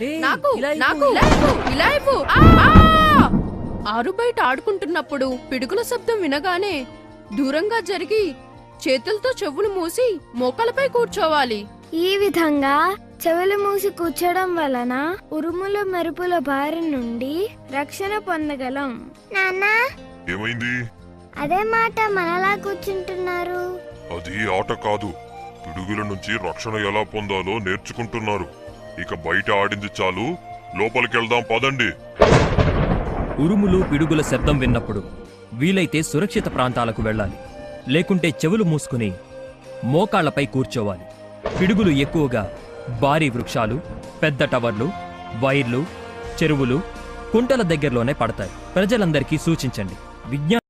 నాకు నాకు ఇలా ఇవ్వు! ఆరు బయట ఆడుకుంటున్నప్పుడు పిడుగుల శబ్దం వినగానే దూరంగా జరిగి చేతులతో చెవులు మూసి మోకాలపై కూర్చోవాలి. ఈ విధంగా చెవులు మూసి కూర్చోడం వలన ఉరుముల మెరుపుల బారి నుండి రక్షణ పొందగలం. నాన్నా? ఏమైంది? అదే మాట మనలా కూర్చుంటున్నారు. అది ఆట కాదు. పిడుగుల నుంచి రక్షణ ఎలా పొందాలో నేర్చుకుంటున్నారు. ఇక బయట ఆడింది చాలు. లోపలికెళ్దాం పదండి. ఉరుములు పిడుగుల శబ్దం విన్నప్పుడు వీలైతే సురక్షిత ప్రాంతాలకు వెళ్ళాలి. లేకుంటే చెవులు మూసుకుని మోకాళ్ళపై కూర్చోవాలి. పిడుగులు ఎక్కువగా భారీ వృక్షాలు పెద్ద టవర్లు వైర్లు చెరువులు కుంటల దగ్గరలోనే పడతాయి. ప్రజలందరికీ సూచించండి. విజ్ఞాన